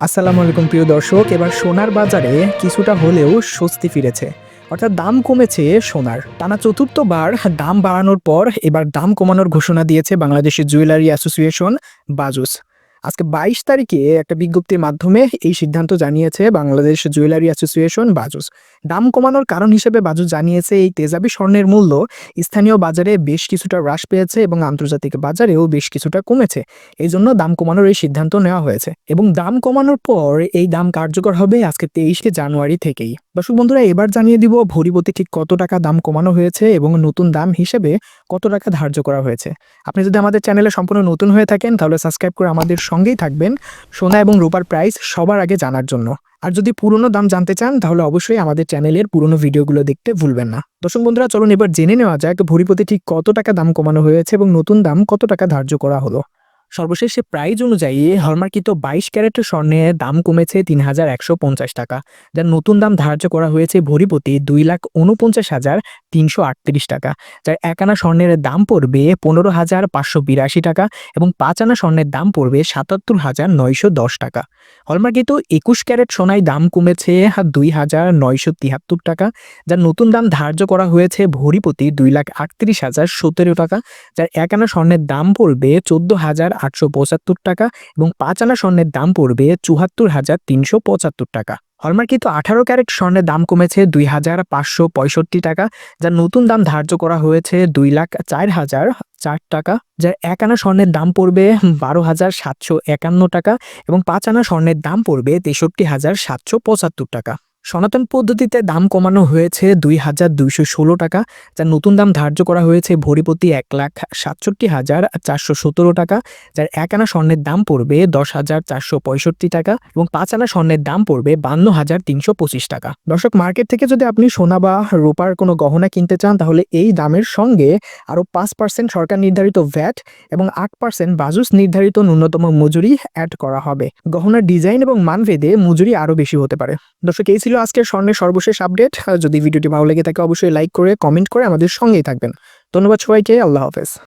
আসসালামু আলাইকুম প্রিয় দর্শক, এবার সোনার বাজারে কিছুটা হলেও স্বস্তি ফিরেছে। অর্থাৎ দাম কমেছে সোনার। টানা চতুর্থবার দাম বাড়ানোর পর এবার দাম কমানোর ঘোষণা দিয়েছে বাংলাদেশের জুয়েলারি অ্যাসোসিয়েশন বাজুস। আজকে বাইশ তারিখে একটা বিজ্ঞপ্তির মাধ্যমে এই সিদ্ধান্ত জানিয়েছে বাংলাদেশ জুয়েলারি অ্যাসোসিয়েশন বাজুস। দাম কমানোর কারণ হিসেবে বাজু জানিয়েছে এই তেজাবি স্বর্ণের মূল্য। স্থানীয় বাজারে বেশ কিছুটা হ্রাস পেয়েছে এবং আন্তর্জাতিক বাজারেও বেশ কিছুটা কমেছে। এই জন্য দাম কমানোর এই সিদ্ধান্ত নেওয়া হয়েছে এবং দাম কমানোর পর এই দাম কার্যকর হবে আজকে তেইশে জানুয়ারি থেকেই। দর্শক বন্ধুরা, এবার জানিয়ে দিব ভরিপতি ঠিক কত টাকা দাম কমানো হয়েছে এবং নতুন দাম হিসেবে কত টাকা ধার্য করা হয়েছে। আপনি যদি আমাদের চ্যানেলে সম্পূর্ণ নতুন হয়ে থাকেন, তাহলে সাবস্ক্রাইব করে আমাদের সঙ্গেই থাকবেন। সোনা এবং রূপার প্রাইস সবার আগে জানার জন্য। আর যদি পুরনো দাম জানতে চান, তাহলে অবশ্যই আমাদের চ্যানেলের পুরনো ভিডিওগুলো দেখতে ভুলবেন না। দর্শক বন্ধুরা, চলুন এবার জেনে নেওয়া যাক ভরিপতি ঠিক কত টাকা দাম কমানো হয়েছে এবং নতুন দাম কত টাকা ধার্য করা হলো। সর্বশেষে প্রাইজ অনুযায়ী হলমার্কিত বাইশ ক্যারেটের স্বর্ণের দাম কমেছে তিন হাজার একশো পঞ্চাশ টাকা। যার নতুন দাম ধার্য করা হয়েছে ভরিপতি দুই লাখ উনপঞ্চাশ হাজার তিনশো আটত্রিশ টাকা। যার এক আনা স্বর্ণের দাম পড়বে পনেরো হাজার পাঁচশো বিরাশি টাকা এবং পাঁচ আনা স্বর্ণের দাম পড়বে সাতাত্তর হাজার নয়শো দশ টাকা। হলমার্কিত একুশ ক্যারেট সোনায় দাম কমেছে দুই হাজার নয়শো তিয়াত্তর টাকা। যার নতুন দাম ধার্য করা হয়েছে ভরিপতি দুই লাখ আটত্রিশ হাজার সতেরো টাকা। যার এক আনা স্বর্ণের দাম পড়বে চোদ্দ হাজার আটশো পঁচাত্তর টাকা এবং পাঁচ আনা স্বর্ণের দাম পড়বে চুয়াত্তর হাজার তিনশো পঁচাত্তর টাকা। হলমার্কিত আঠারো ক্যারেট স্বর্ণের দাম কমেছে দুই হাজার পাঁচশো পঁয়ষট্টি টাকা, যার নতুন দাম ধার্য করা হয়েছে দুই লাখ চার হাজার চার টাকা, যার এক আনা স্বর্ণের দাম পড়বে বারো হাজার সাতশো একান্ন টাকা এবং পাঁচ আনা স্বর্ণের দাম পড়বে তেষট্টি হাজার সাতশো পঁচাত্তর টাকা। সনাতন পদ্ধতিতে দাম কমানো হয়েছে দুই হাজার দুইশো ষোলো টাকা, যার নতুন দাম ধার্য করা হয়েছে ভরিপতি এক লাখ সাতষট্টি হাজার চারশো সতেরো টাকা, যার এক আনা স্বর্ণের দাম পড়বে দশ হাজার চারশো পঁয়ষট্টি টাকা এবং পাঁচ আনা স্বর্ণের দাম পড়বে বান্ন হাজার তিনশো পঁচিশ টাকা। দর্শক, মার্কেট থেকে যদি আপনি সোনা বা রোপার কোনো গহনা কিনতে চান, তাহলে এই দামের সঙ্গে আরও পাঁচ পার্সেন্ট সরকার নির্ধারিত ভ্যাট এবং আট পার্সেন্ট বাজুস নির্ধারিত ন্যূনতম মজুরি অ্যাড করা হবে। গহনার ডিজাইন এবং মানভেদে মজুরি আরও বেশি হতে পারে। দর্শক, এই ছিল আজকের স্বর্ণের সর্বশেষ আপডেট। যদি ভিডিওটি ভালো লেগে থাকে, অবশ্যই লাইক করে কমেন্ট করে আমাদের সঙ্গেই থাকবেন। ধন্যবাদ সবাইকে, আল্লাহ হাফেজ।